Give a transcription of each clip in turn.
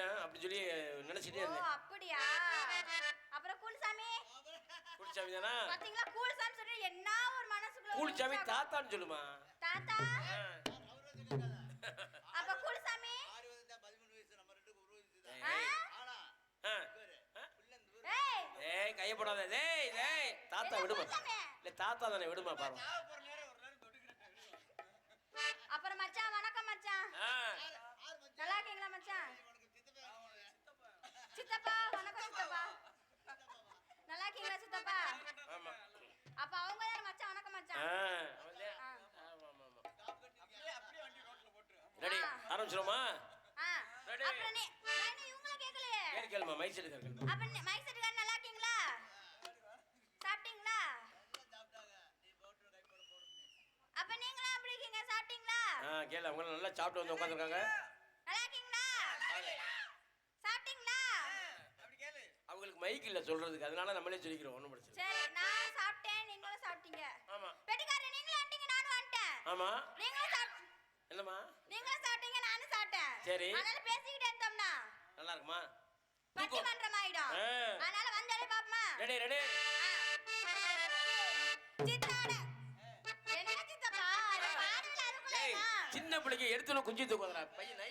சீக்கிரம் அப்படி சொல்லி நினைச்சிட்டே இருந்தேன். அப்படியா? அப்புறம் கூல்சாமி குளிச்சாமி தானா? பாத்தீங்களா? கூல்சாமி சொல்லி என்ன ஒரு மனசுக்குள்ள ஒரு உற்சாகம். தாத்தான்னு சொல்லுமா? தாத்தா. அப்ப கூல்சாமி ஆ? ஆ. ஆ. ஏய். ஏய் கைய போடாத. டேய் டேய் தாத்தா விடுமா? இல்ல தாத்தா தானே விடுமா பாரு சித்தப்பா. நல்லா இருக்கீங்களா சித்தப்பா? ஆமா. அப்ப அவங்க தான் மச்சான்? வணக்கம் மச்சான்? ரெடி ஆரம்பிச்சிரோமா Ready. அப்புறம் நீ நான் இவங்கள கேட்கலையே கேளு கேளுமா மைக் செட் கேளு அப்ப நீ- மைக் செட்டுக்காரர் நல்லா இருக்கீங்களா சாப்பிட்டீங்களா? அப்ப நீங்களும் எப்படி இருக்கீங்க சாப்பிட்டீங்களா? ஆ கேளு அவங்க நல்லா சாப்பிட்டு வந்து உட்காந்துருக்காங்க நல்லா இருக்கீங்களா சாப்பிட்டீங்களா அவங்களுக்கு மைக் இல்ல சொல்றதுக்கு. அதனால நம்மளே சொல்லிக்கிறோம் ஒண்ணும் பிரச்சனை. சரி நான் சாப்பிட்டேன். நீங்களும் சாப்பிட்டீங்க. ஆமா. பெட்டிக்காரர் நீங்களும் வந்துட்டீங்க. நானும் வந்துட்டேன். ஆமா. நீங்களும் சாப்பிட்டு என்னம்மா? நீங்களும் சாப்பிட்டீங்க நானும் சாப்பிட்டேன். சரி. அதனால பேசிக்கிட்டே இருந்தோம்னா. நல்லா இருக்குமா? பட்டிமன்றம் ஆயிடும் ஆ. அதனால வந்தாலே பாப்போமா? Ready ready. சின்ன பிள்ளைக்கு எடுத்துன குஞ்சு தூக்குறா பையன் நை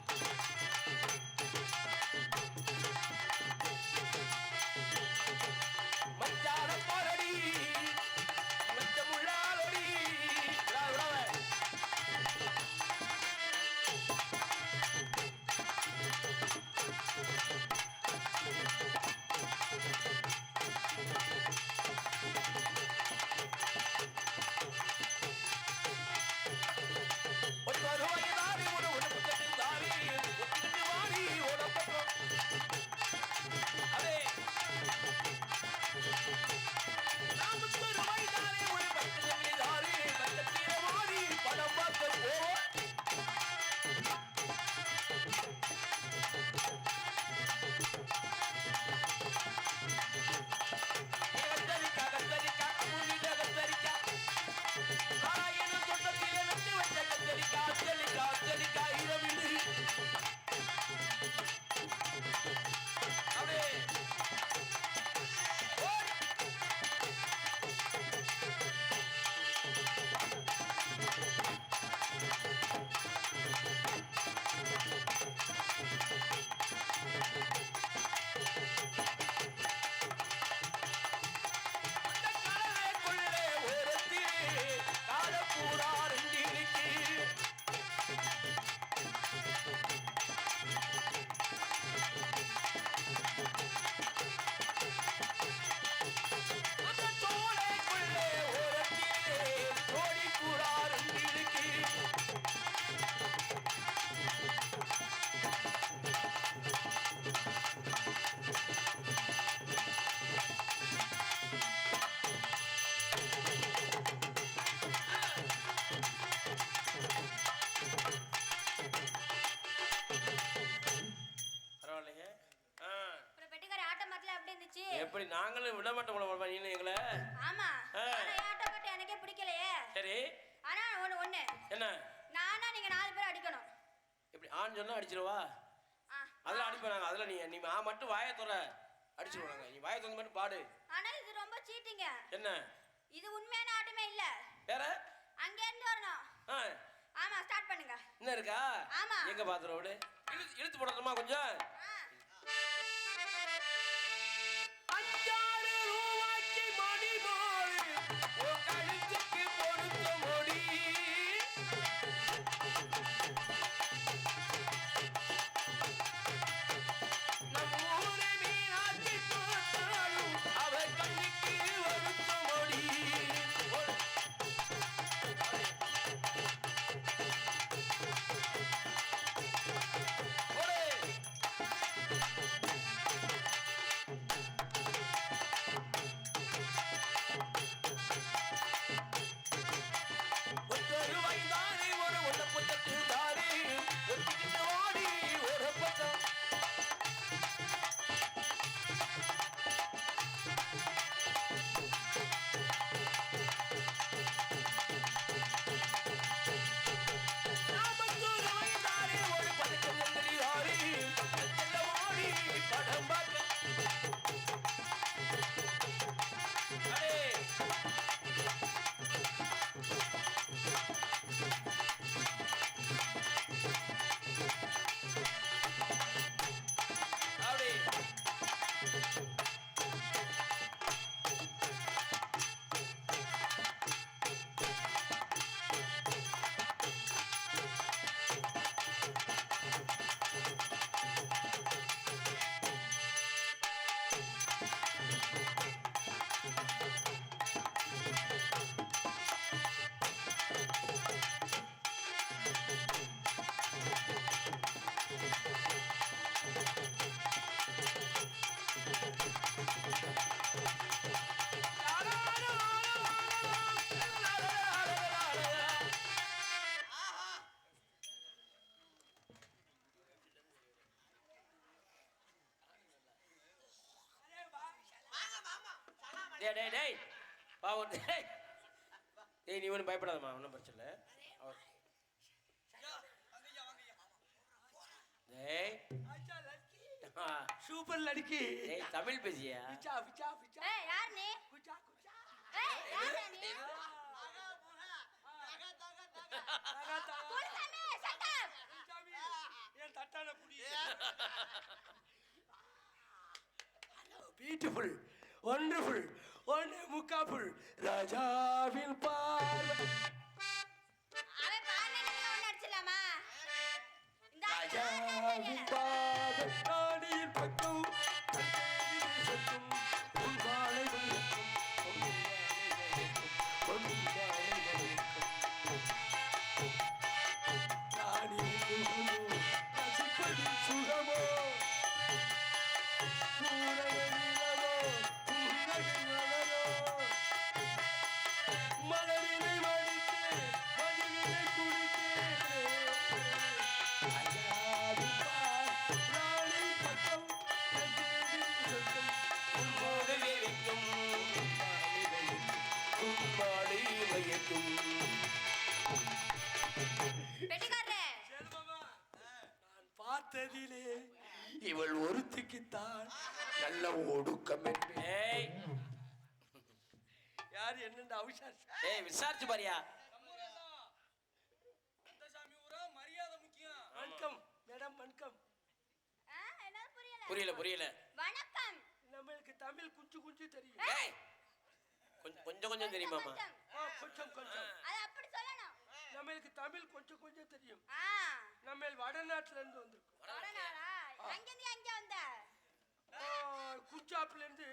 எப்படி எப்படி நாங்களும் விட மாட்டோம் போல நீ எங்களை. ஆமா. ஆட்ட பாட்டு எனக்கே பிடிக்கலையே. சரி. ஆனா ஒண்ணு ஒண்ணு. என்ன? நானா நீங்க நாலு பேர் அடிக்கணும். இப்படி ஆண் சொன்னா அடிச்சிருவா. அதெல்லாம் அடிப்பேன் நாங்க அதெல்லாம் நீ நீ ஆ மட்டும் வாயை துற அடிச்சிருவாங்க நீ வாயை திறந்து மட்டும் பாடு. ஆனா இது ரொம்ப சீட்டிங்க என்ன? இது உண்மையான ஆட்டமே இல்ல. வேற? அங்க இருந்து வரணும் ஆமா ஸ்டார்ட் பண்ணுங்க. என்ன இருக்கா? ஆமா. எங்க பாத்துற விடு. இழுத்து இழுத்து போடணுமா கொஞ்சம்? டேய் டேய் டேய். ஒரு டேய். டேய் நீ ஒன்றும் பயப்படாதம்மா ஒன்றும் பிரச்சனை இல்லை. அவர் டேய். சூப்பர் லடுக்கி. டேய் தமிழ் பேசியா? பிச்சா பிச்சா பிச்சா ஏய் யார் நீ? குச்சா குச்சா. ஏய் யார் நீ? தகா தகா என் தட்டான புடி? பியூட்டிஃபுல் ஒண்டர்ஃபுல் ஒன்று முக்காஃபுல் ராஜாவின் பார்வை. ராஜாவின் பார்வை. இவள் ஒருத்திக்குத்தான் நல்ல ஒடுக்கம் ஏய். யார் என்னென்ன அவசர ஏய் விசாரிச்சு பாரியா. வணக்கம் மேடம் வணக்கம். ஆ என்ன புரியல. புரியல புரியல. வணக்கம். நம்மளுக்கு தமிழ் குஞ்சு குஞ்சு தெரியும். ஏய். கொஞ்சம் கொஞ்சம் தெரியுமாமா கொஞ்சம். கொஞ்சம் அது அப்படி சொல்லணும். நம்மளுக்கு தமிழ் கொஞ்சம் கொஞ்சம் தெரியும். ஆ. நம்ம வடநாட்டுல இருந்து வந்திருக்கோம். வடநாடா? அங்கிருந்து எங்க வந்த? ஆ, குஞ்சாப்ல இருந்து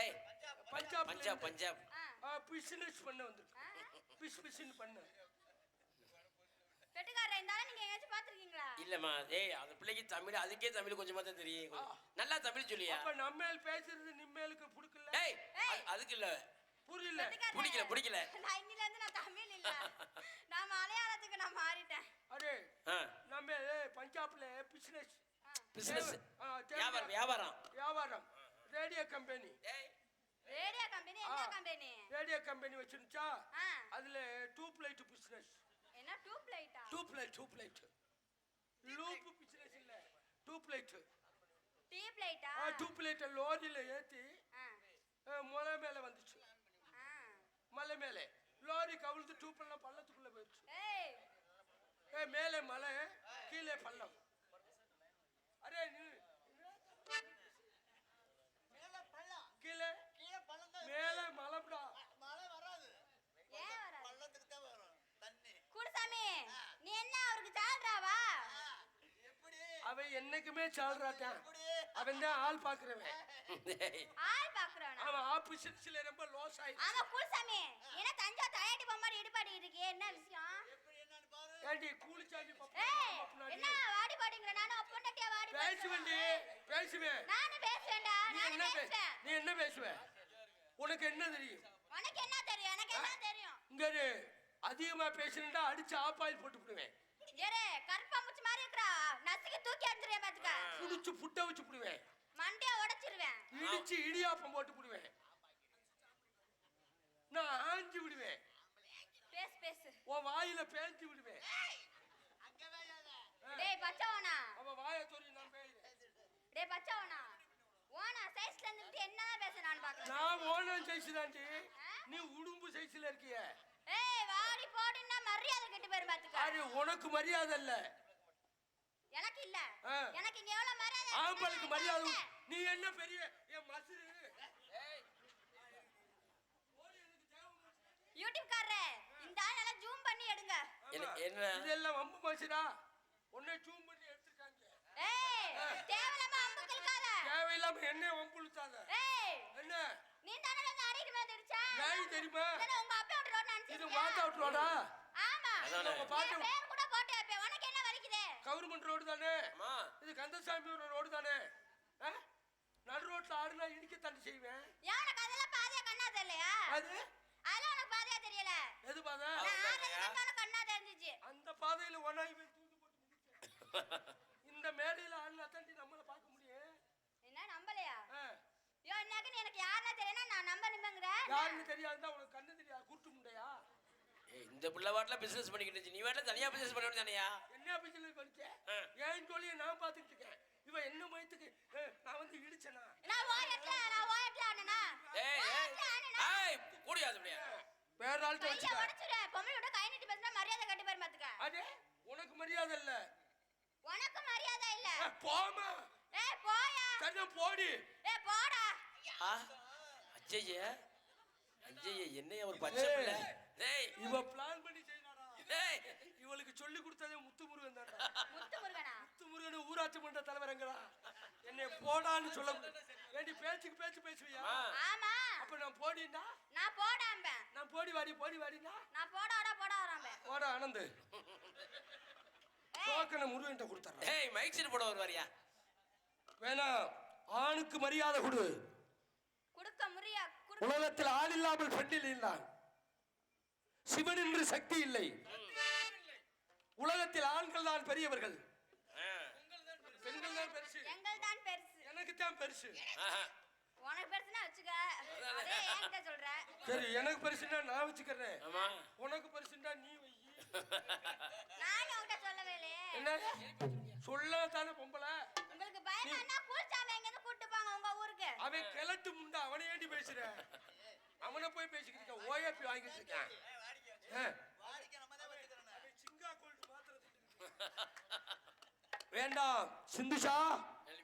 ஏய் பஞ்சாப் பஞ்சாப். ஆ. பிசினஸ் பண்ண வந்திருக்கோம் ஆ. பிஸ் பிஸ்ன்னு பண்ண. பெட்டிக்காரரே இந்த ஆளை நீங்க எங்கேயாச்சும் பாத்திருக்கீங்களா இல்லம்மா ஏய் அந்த பிள்ளைக்கு தமிழ் அதுக்கே தமிழ் கொஞ்சமா தான் தெரியும். நல்லா தமிழ் சொல்லியா? அப்ப நம்மேல் பேசுறது நிம்மேலுக்கு பிடிக்கல ஏய் அது- அதுக்கு இல்ல. புரியல. பிடிக்கல, பிடிக்கல. நான் இன்னில இருந்து நான் தமிழ் இல்ல. நான் மலையாளத்துக்கு நான் மாறிட்டேன். அடே ஆ. நம்ம பஞ்சாப்ல பிசினஸ் பிசினஸ் ஆ, தேவை. வியாபாரம் வியாபாரம். வியாபாரம். Radio company. ஏய் ரேடியோ கம்பெனி என்ன. கம்பெனி? ரேடியோ கம்பெனி வச்சிருந்துச்சா? ஆ. அதுல டூப் லைட் பிசினஸ் என்ன டியூப் லைட்டா tube light tube light loop business இல்ல டூப் லைட் டியூப் லைட்டா டூப் லைட் லோரியில ஏத்தி மலை மேல வந்துச்சு. மலை மேலே. லோரி கவிழ்ந்து டூப் எல்லாம் பள்ளத்துக்குள்ள போயிடுச்சு. ஏய். ஏ மேலே மலை கீழே பள்ளம். நீ கீழே மேலே மலைடா ஏன் வர குருசாமி நீ என்ன அவருக்கு சால்றாவா? அவன் என்னைக்குமே சால்றாட்டான் அவன் தான் ஆள் பாக்குறவன் ஆள் பாக்குறானா அவன் ஆபீஸ்ல ரொம்ப லோஸ் ஆயிடுச்சு. ஆமா குருசாமி என்ன தஞ்சாவூர் தலையாட்டி பொம்மாடி இடுபாடி இருக்கே. என்ன விஷயம்? ஏய் பப்பா என்ன வாடி பாடிங்கிற? நானும் அப்பொண்டாட்டியா வாடி பேசுவேன் நானும் பேசுவேன்டா நீ என்ன பே- பேசுவேன். நீ என்ன பேசுவ? உனக்கு என்ன தெரியும்? உனக்கு என்ன தெரியும்? எனக்கு என்ன தெரியும்? இங்க. அதிகமா பேசுனா அடிச்சு ஆப்பாயில் போட்டு விடுவேன். ஏறு கருப்பாம்பூச்சி மாதிரி இருக்கறா நசுக்கி தூக்கி அடிச்சிருவேன் பாத்துக்க. புடிச்சு புட்ட வச்சு விடுவேன் மண்டைய உடைச்சிருவேன். இடிச்சு இடியாப்பம் போட்டு விடுவேன் நான் ஆஞ்சி விடுவேன். பேசு பேசு. உன் வாயில பேஞ்சு விடுவேன் டேய் பச்சவனா. அவன் வாயை சொல்லி நான் டேய் பச்சவனா. ஓனா சைஸ்ல இருந்துட்டு என்னதான் பேச நான் பாக்குறேன் நான் சைஸ் தாண்டி நீ உடும்பு சைஸ்ல இருக்கிய. ஏய் வாடி போடின்னா மரியாதை கெட்டு போயிரும் பாத்துக்க அது உனக்கு மரியாதை இல்ல. எனக்கு இல்ல. எனக்கு இங்க எவ்வளவு மரியாதை ஆம்பளுக்கு மரியாதை. நீ என்ன பெரிய என் மசுரு யூடியூப் காரரே. இந்த ஆள் நல்லா ஜூம் பண்ணி எடுங்க. என்ன- என்ன? இதெல்லாம் வம்பு மசுரா உன்னை ஜூம் பண்ணி எடுத்துருக்காங்க ஏய் தேவலாம அம்பு கிழக்காத தேவையில்லாம என்ன வம்புழுத்தாத ஏய் என்ன? நீ தானே வந்து அடிக்கிட்டு வந்துடுச்சா ஏன் தெரியுமா? உங்க அப்பா விட்டு ரோட் இது விட்டுருவாடா ஆமா. உங்க பாட்டு பேர் கூட போட்டு வைப்பேன் உனக்கு என்ன வலிக்குது? கவர்மெண்ட் ரோடு தானே? அம்மா இது கந்தசாமி ரோடு தானே? நடு ரோட்ல ஆடுனா இடிக்க தண்ணி செய்வேன். ஏன் உனக்கு அதெல்லாம் பாதையா கண்ணா தெரியலையா? அது? அதெல்லாம் உனக்கு பாதையா தெரியல. எது பாதை? நான் ஆடுறது உனக்கு கண்ணா தெரிஞ்சிச்சு? அந்த பாதையில ஒன்னாகி போய் தூக்கி போட்டு மிதிச்சேன். இந்த மேடையில ஆடுனா தாண்டி நம்மள பார்க்க முடியும். என்ன நம்பலையா? ஆ, ஐயோ இன்னைக்கு நீ எனக்கு யாருன்னா தெரியும்னா நான் நம்ப நிம்பங்கிற யாருன்னு தெரியாதுதான் உனக்கு கண்ணு தெரியாது குருட்டு முண்டையா? ஏய், இந்த பிள்ளை வாட்டில பிசினஸ் பண்ணிக்கிட்டு இருந்துச்சு. நீ வாட்டில தனியா பிசினஸ் பண்ண வேண்டியதானயா என்ன பிசினஸ் ஆ. ஏன் சொல்லிய நான் பார்த்துட்டு இருக்கேன்? இவன் என்ன மயத்துக்கு நான் வந்து இடிச்சனா? நான் ஓயட்ல நான் ஓயட்ல ஆனனா ஏய் ஏய் கூடியாது அப்படியே வேற ஆள்கிட்ட கைய வச்சுக்க. உடைச்சிடுவேன் பொம்பளையோட கை நீட்டி பேசினா மரியாதை கட்டி பேர் பாத்துக்க. அதே உனக்கு மரியாதை இல்ல. உனக்கு மரியாதை இல்ல. போமா ஏய் போயா. சரியா போடி. ஏய் போடா. அஜய்ய. அஜய்ய என்னைய ஒரு பச்சை ஏய். பிள்ளை? டேய் இவ பிளான் பண்ணி செய்யறாடா. டேய் இவளுக்கு சொல்லி கொடுத்ததே முத்துமுருகன் தான்டா. முத்து முருகனா முத்துமுருகன் ஊராட்சி மன்ற தலைவரங்களா என்னை போடான்னு சொல்ல வேண்டி பேச்சுக்கு பேச்சு பேசுவியா? ஆமா. அப்ப நான் போடின்னா? நான் போடாம்ப நான் போடி வாடி போடி வாடினா நான் போடாடா போடா வராம்ப போட ஆனந்து ஏய். டோக்கனை முருகன்ட்ட கொடுத்துறேன் டேய் மைக் செட் போட வருவாரியா? வேணாம் ஆணுக்கு மரியாதை கொடு. குடுக்க குடுக்க உலகத்தில் ஆள் இல்லாமல் பெண்ணில் இல்லான் சிவன் என்று சக்தி இல்லை. உலகத்தில் ஆண்கள் தான் பெரியவர்கள். பெண்கள் தான் பெருசு. எங்கள் தான் பெருசு. எனக்கு தான் பெருசு. உனக்கு பெருசுனா வச்சுக்க. அதே என்கிட்ட சொல்ற? சரி எனக்கு பெருசுன்னா நான் வச்சுக்கிறேன். ஆமா. உனக்கு பெருசுன்னா நீ வை. நானும் உன்கிட்ட சொல்லவே இல்லையே. என்ன? சொல்ல தானே பொம்பளை? உங்களுக்கு பயமா கூழ்ச்சாம எங்க இருந்து கூட்டு போங்க உங்க ஊருக்கு. அவன் கிழட்டு முண்டா அவனை ஏண்டி பேசுற. அவனை போய் பேசிக்கிட்டு ஓஏபி வாங்கிட்டு இருக்கான். வேண்டாம். சிந்துஷா.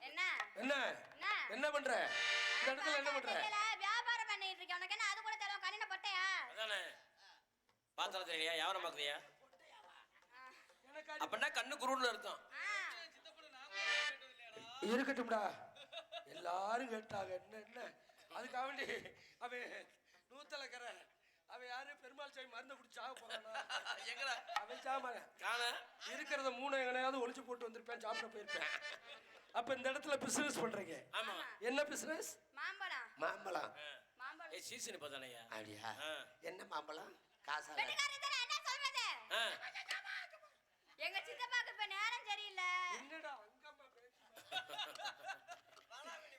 என்ன? என்ன? என்ன? என்ன பண்ற? இந்த இடத்துல என்ன பண்ற? வியாபாரம் பண்ணிட்டு இருக்கேன். உனக்கு என்ன? அது கூட தெரியல கண்ணின பட்டையா? அதானே. பாத்திரம் தெரியலையா? எனக்கு அடி- அப்படின்னா கண்ணு குருன்னு அர்த்தம். இருக்கட்டும்டா. எல்லாரும் கேட்டாங்க. என்ன என்ன? அதுக்காக வேண்டி அவன் நூத்தலக்கரை அவன் யாரு பெருமாள் சாமி மருந்து குடிச்சு சாக போறானா? எங்கடா? அவன் சாமாங்க காண? இருக்கிறத மூணு எங்கனையாவது ஒளிச்சு போட்டு வந்திருப்பேன் சாப்பிட போயிருப்பேன். அப்ப இந்த இடத்துல பிசினஸ் பண்றீங்க. ஆமா. என்ன பிசினஸ் மாம்பழம். மாம்பழம். மாம்பழம். ஏய் சீசன் இப்பதானயா அப்படியா? ஆ. என்ன மாம்பழம்? காசா என்ன சொல்றது?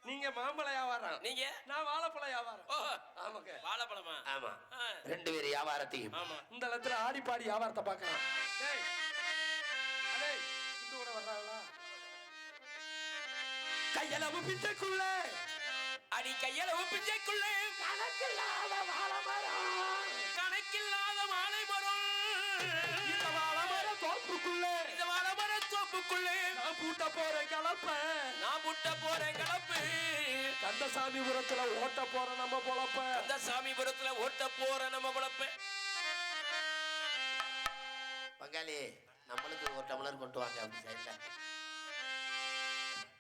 நீங்க மாம்பழ வியாபாரம். நீங்க? நான் வாழைப்பழ வியாபாரம். ஆமாங்க. வாழைப்பழமா? ஆமா. ரெண்டு பேர் வியாபாரத்தையும். ஆமா. இந்த இடத்துல ஆடி பாடி வியாபாரத்தை பார்க்கலாம் டேய். அடே இந்த கூட வர்றாங்களா கையளவு பிச்சைக்குள்ள அடி கையளவு பிஞ்சைக்குள்ளே. கணக்கில்லாத வாழைமரம். கணக்கில்லாத வாழை மரம் இந்த வாழைமர தோப்புக்குள்ள. இந்த வாழை நான் பூட்ட போற கலப்ப நான் முட்ட போறேன் கலப்பு கந்தசாமிபுரத்துல ஓட்ட போற நம்ம பொழப்ப. அந்த சாமிபுரத்துல ஓட்ட போற நம்ம குழப்ப பங்காளி நம்மளுக்கு ஒரு டம்ளர் கொண்டு வாங்க அப்படி சைட்ல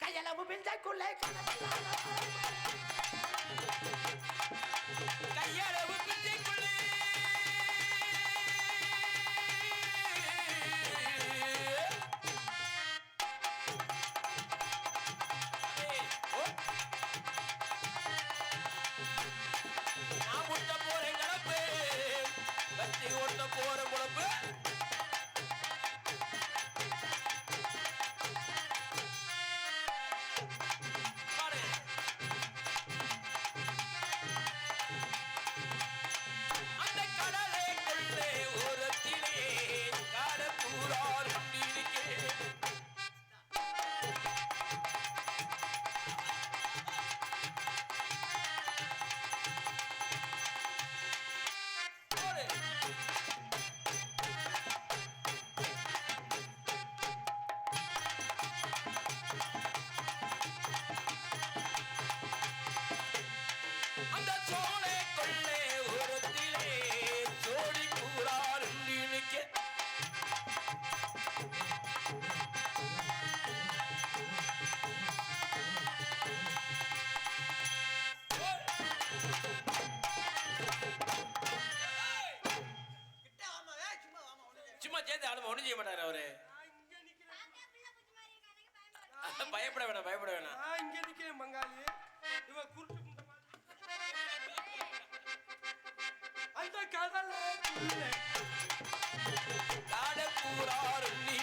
கையளவு பிச்சைக்குள்ள கையளவு சேர்ந்து ஆளுமா ஒண்ணும் செய்ய மாட்டாரு அவரு. பயப்பட வேணாம் பயப்பட வேணாம் இங்க நிக்கிறேன் பங்காளி இவ குருட்டு. அந்த துள்ளு. காடக்கூறாரு நீனிக்கே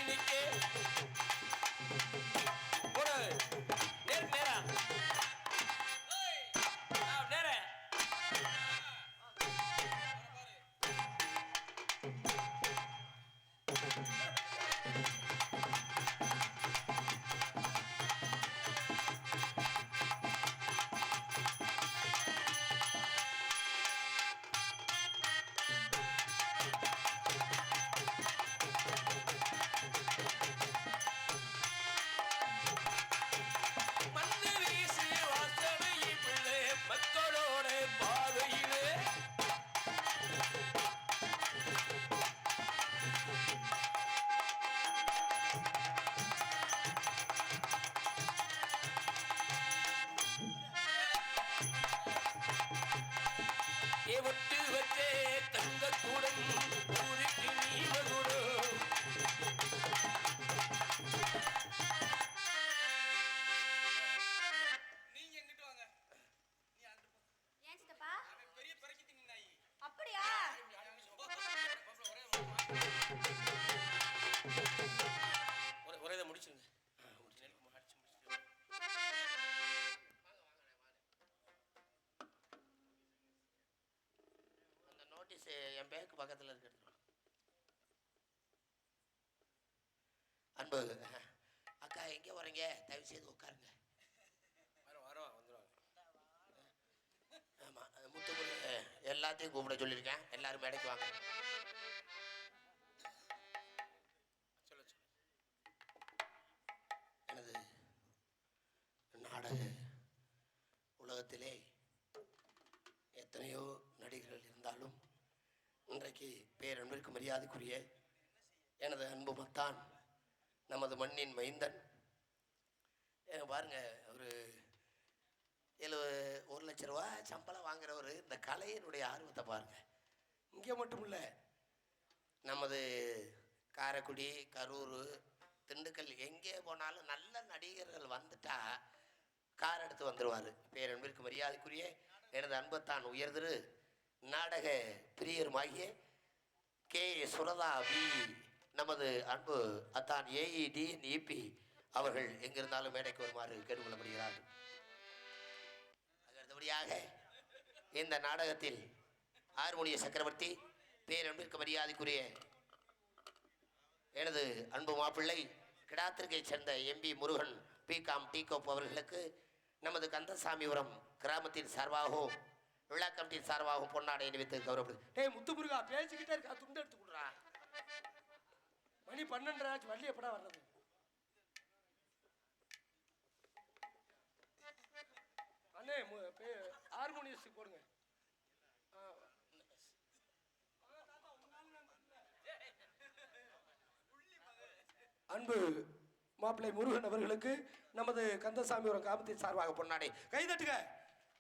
பக்கத்தில் இருக்கிறது அன்பு அக்கா எங்கே வரீங்க தயவு செய்து உட்காருங்க. வரோம் வந்துடுவாங்க ஆமாம் முத்துமுரு எல்லாத்தையும் கூப்பிட சொல்லியிருக்கேன். எல்லாரும் மேடைக்கு வாங்க. எனது நாடக உலகத்திலே எத்தனையோ நடிகர்கள் இருந்தாலும் இன்றைக்கு பேரன்பிற்கு மரியாதைக்குரிய எனது அன்பு மத்தான் நமது மண்ணின் மைந்தன். ஏங்க பாருங்க ஒரு எழு ஒரு லட்ச ரூபா சம்பளம் வாங்குறவர் இந்த கலையினுடைய ஆர்வத்தை பாருங்கள் இங்கே மட்டும் இல்லை நமது காரைக்குடி கரூர் திண்டுக்கல் எங்கே போனாலும் நல்ல நடிகர்கள் வந்துட்டா கார் எடுத்து வந்துடுவார் பேரன்பிற்கு மரியாதைக்குரிய எனது அன்பத்தான் உயர்திரு. நாடக பிரியருமாகிய கே. சுரதா வி. நமது அன்பு அத்தான் ஏஇடி இபி அவர்கள் எங்கிருந்தாலும் மேடைக்கு வருமாறு கேட்டுக்கொள்ளப்படுகிறார்கள். அடுத்தபடியாக இந்த நாடகத்தில் ஆர்மோனிய சக்கரவர்த்தி பேரன்பிற்கு மரியாதைக்குரிய எனது அன்பு மாப்பிள்ளை கிடாத்திற்கைச் சேர்ந்த எம்பி முருகன் பி. காம். டீகோப் அவர்களுக்கு நமது கந்தசாமிபுரம் கிராமத்தின் சார்பாகவும் விழா கமிட்டி சார்பாகவும் பொன்னாடை அணிவித்து கௌரவப்படுது டேய் முத்துமுருகா பேசிக்கிட்டே இருக்கா துண்டு எடுத்து கொடுறா. மணி பன்னெண்டரை ஆச்சு வள்ளி எப்படா வர்றது? அண்ணே ஹார்மோனியஸ் போடுங்க. அன்பு மாப்பிள்ளை முருகன் அவர்களுக்கு நமது கந்தசாமி ஒரு காமத்தின் சார்பாக பொன்னாடை. கைதட்டுக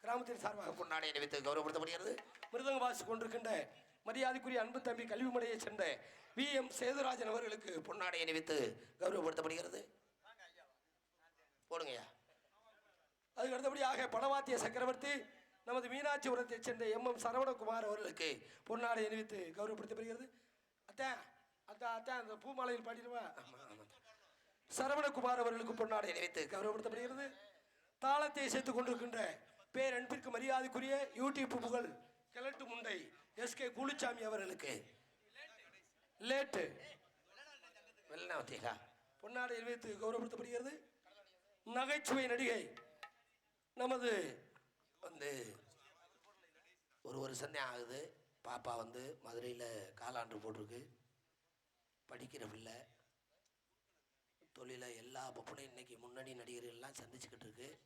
கிராமத்தின் சார்பாக பொன்னாடை பொன்னாடை அணிவித்து கௌரவப்படுத்தப்படுகிறது. மிருதங்க வாசி கொண்டிருக்கின்ற மரியாதைக்குரிய அன்பு தம்பி கல்விமுறையைச் சேர்ந்த வி. எம். சேதுராஜன் அவர்களுக்கு பொன்னாடை பொன்னாடை அணிவித்து கௌரவப்படுத்தப்படுகிறது. போடுங்கய்யா. அதுக்கு அடுத்தபடியாக பணவாத்திய சக்கரவர்த்தி நமது மீனாட்சிபுரத்தைச் சேர்ந்த எம். எம். சரவணகுமார் அவர்களுக்கு பொன்னாடை அணிவித்து கௌரவப்படுத்தப்படுகிறது. அத்தான் அத்தான் அத்தான் அந்த பூமாலையில் பாடிடுவா சரவணகுமார் அவர்களுக்கு பொன்னாடை அணிவித்து கௌரவப்படுத்தப்படுகிறது. தாளத்தை சேர்த்துக் கொண்டிருக்கின்ற பேர் அன்பிற்கு மரியாதைக்குரிய யூடியூப் புகழ் கிழட்டு முண்டை எஸ் கே குளிச்சாமி அவர்களுக்கு. லேட்டு. வெள்ளநாவத்தீங்களா பொன்னாடை வைத்து கௌரவப்படுத்தப்படுகிறது. நகைச்சுவை நடிகை நமது வந்து ஒரு வருஷம் சந்தே ஆகுது. பாப்பா வந்து மதுரையில் காலாண்டு போட்டிருக்கு. படிக்கிற பிள்ளை. தொழிலை எல்லா பப்பனையும் இன்னைக்கு முன்னணி நடிகர்கள்லாம் சந்திச்சுக்கிட்டு இருக்கு.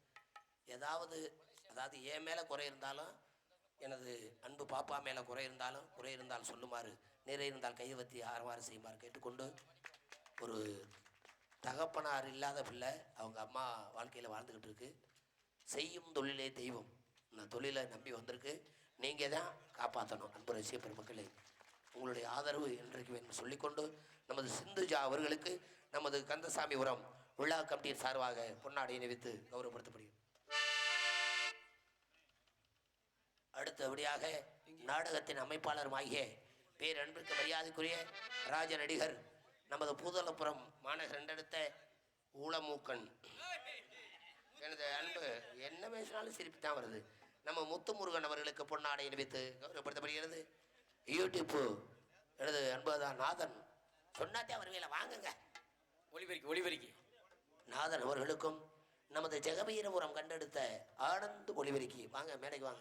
ஏதாவது அதாவது என் மேலே குறை இருந்தாலும் எனது அன்பு பாப்பா மேலே குறை இருந்தாலும் குறை இருந்தால் சொல்லுமாறு நிறை இருந்தால் கைவத்தி ஆரவாறு செய்யுமாறு கேட்டுக்கொண்டு ஒரு தகப்பனார் இல்லாத பிள்ளை அவங்க அம்மா வாழ்க்கையில் வாழ்ந்துக்கிட்டு இருக்கு. செய்யும் தொழிலே தெய்வம். இந்த தொழிலை நம்பி வந்திருக்கு. நீங்கள் தான் காப்பாற்றணும் அன்பு ரசிக பெருமக்களே. உங்களுடைய ஆதரவு என்றைக்கு வேணும் சொல்லிக்கொண்டு நமது சிந்துஜா அவர்களுக்கு நமது கந்தசாமிபுரம் விழா கமிட்டியின் சார்பாக பொன்னாடை நினைவித்து கௌரவப்படுத்தப்படுகிறது அடுத்தபடியாக நாடகத்தின் அமைப்பாளருமாகிய பேரன்பிற்கு மரியாதைக்குரிய ராஜ நடிகர் நமது பூதலப்புறம் மாநகர் ரெண்டெடுத்த ஊளமூக்கன் எனது அன்பு என்ன பேசினாலும் சிரிப்பு தான் வருது. நம்ம முத்துமுருகன் அவர்களுக்கு பொன்னாடை அணிவித்து கௌரவப்படுத்தப்படுகிறது. யூடியூப் எனது அன்புதான் நாதன். சொன்னாத்தே வருவேல வாங்குங்க. ஒளிபெருக்கி ஒளிபெருக்கி. நாதன் அவர்களுக்கும் நமது ஜெகவீரபுரம் கண்டெடுத்த ஆனந்த் ஒளிபெருக்கி. வாங்க மேடைக்கு வாங்க.